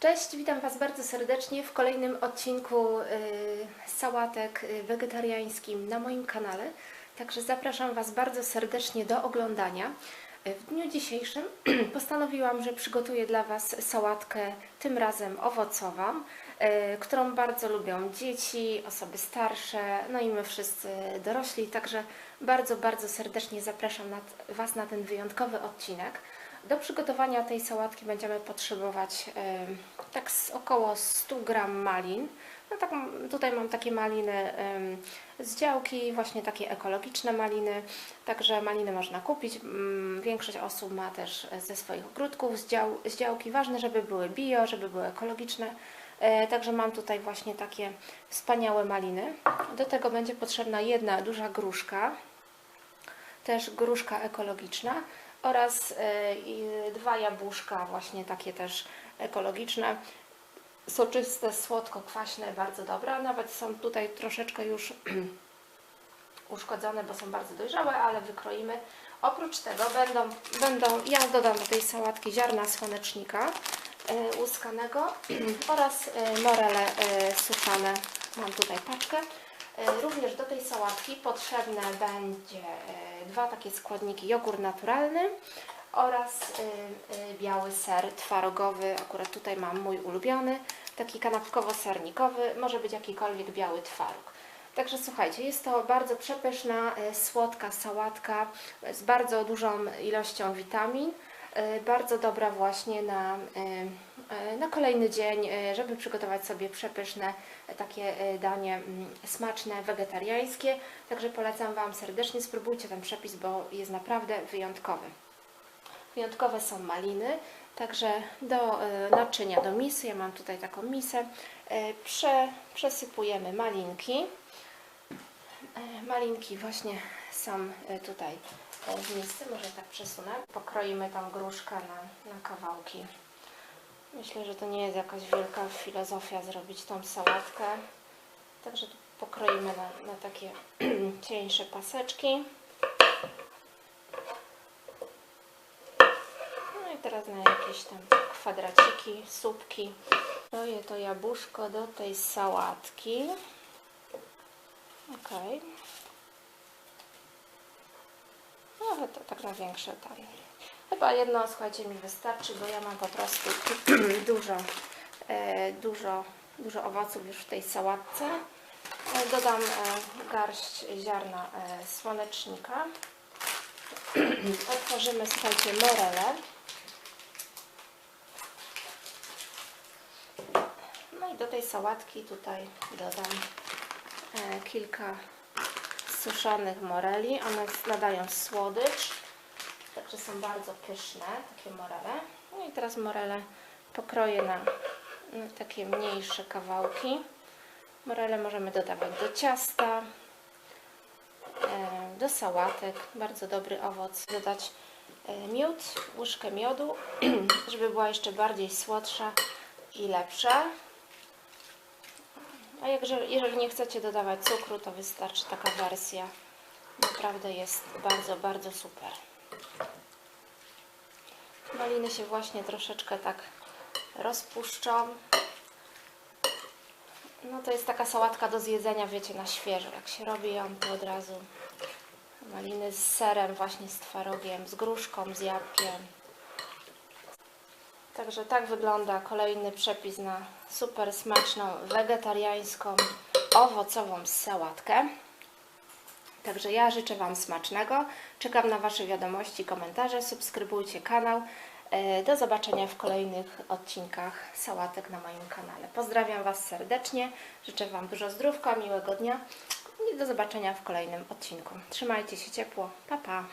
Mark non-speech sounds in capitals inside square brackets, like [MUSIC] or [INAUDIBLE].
Cześć, witam Was bardzo serdecznie w kolejnym odcinku y, sałatek y, wegetariańskim na moim kanale. Także zapraszam Was bardzo serdecznie do oglądania. Y, W dniu dzisiejszym [CLEARS THROAT] postanowiłam, że przygotuję dla Was sałatkę tym razem owocową, którą bardzo lubią dzieci, osoby starsze, no i my wszyscy dorośli. Także bardzo, bardzo serdecznie zapraszam Was na ten wyjątkowy odcinek. Do przygotowania tej sałatki będziemy potrzebować tak około 100 gram malin. No tak, tutaj mam takie maliny z działki, właśnie takie ekologiczne maliny. Także maliny można kupić. Większość osób ma też ze swoich ogródków z, dział, z działki. Ważne, żeby były bio, żeby były ekologiczne. E, Także mam tutaj właśnie takie wspaniałe maliny. Do tego będzie potrzebna jedna duża gruszka, też gruszka ekologiczna oraz e, dwa jabłuszka właśnie takie też ekologiczne, soczyste, słodko-kwaśne, bardzo dobre. Nawet są tutaj troszeczkę już [CLEARS THROAT] uszkodzone, bo są bardzo dojrzałe, ale wykroimy. Oprócz tego będą, będą ja dodam do tej sałatki ziarna słonecznika e, łuskanego [CLEARS THROAT] oraz e, morele suszane. Mam tutaj paczkę. E, Również do tej sałatki potrzebne będzie e, dwa takie składniki, jogurt naturalny oraz e, biały ser twarogowy, akurat tutaj mam mój ulubiony, taki kanapkowo-sernikowy, może być jakikolwiek biały twaróg. Także słuchajcie, jest to bardzo przepyszna, słodka sałatka z bardzo dużą ilością witamin, bardzo dobra właśnie na, e, e, na kolejny dzień, e, żeby przygotować sobie przepyszne e, takie e, danie mm, smaczne, wegetariańskie. Także polecam Wam serdecznie, spróbujcie ten przepis, bo jest naprawdę wyjątkowy. Wyjątkowe są maliny, także do e, naczynia, do misy, ja mam tutaj taką misę, e, prze, przesypujemy malinki. E, Malinki właśnie są e, tutaj w misce, może tak przesunę. Pokroimy tam gruszkę na, na kawałki. Myślę, że to nie jest jakaś wielka filozofia zrobić tą sałatkę. Także tu pokroimy na, na takie [CLEARS THROAT] cieńsze paseczki. No i teraz na jakieś tam kwadraciki, słupki. Kroję to jabłuszko do tej sałatki. Ok. No to tak na większe tam. Chyba jedno, słuchajcie, mi wystarczy, bo ja mam po prostu [CLEARS THROAT] dużo, e, dużo, dużo owoców już w tej sałatce. E, Dodam e, garść ziarna słonecznika. [CLEARS THROAT] Otworzymy, słuchajcie, morele. No i do tej sałatki tutaj dodam kilka suszonych moreli. One nadają słodycz, także są bardzo pyszne, takie morele. No i teraz morele pokroję na, takie mniejsze kawałki. Morele możemy dodawać do ciasta, e, do sałatek. Bardzo dobry owoc. Dodać e, miód, łyżkę miodu, [CLEARS THROAT] żeby była jeszcze bardziej słodsza i lepsza. A jakże, jeżeli nie chcecie dodawać cukru, to wystarczy taka wersja. Naprawdę jest bardzo, bardzo super. Maliny się właśnie troszeczkę tak rozpuszczą. No to jest taka sałatka do zjedzenia, wiecie, na świeżo. Jak się robi ją, to od razu maliny z serem, właśnie z twarogiem, z gruszką, z jabłkiem. Także tak wygląda kolejny przepis na super smaczną, wegetariańską, owocową sałatkę. Także ja życzę Wam smacznego. Czekam na Wasze wiadomości, komentarze. Subskrybujcie kanał. E, Do zobaczenia w kolejnych odcinkach sałatek na moim kanale. Pozdrawiam Was serdecznie. Życzę Wam dużo zdrówka, miłego dnia i do zobaczenia w kolejnym odcinku. Trzymajcie się ciepło. Pa, pa.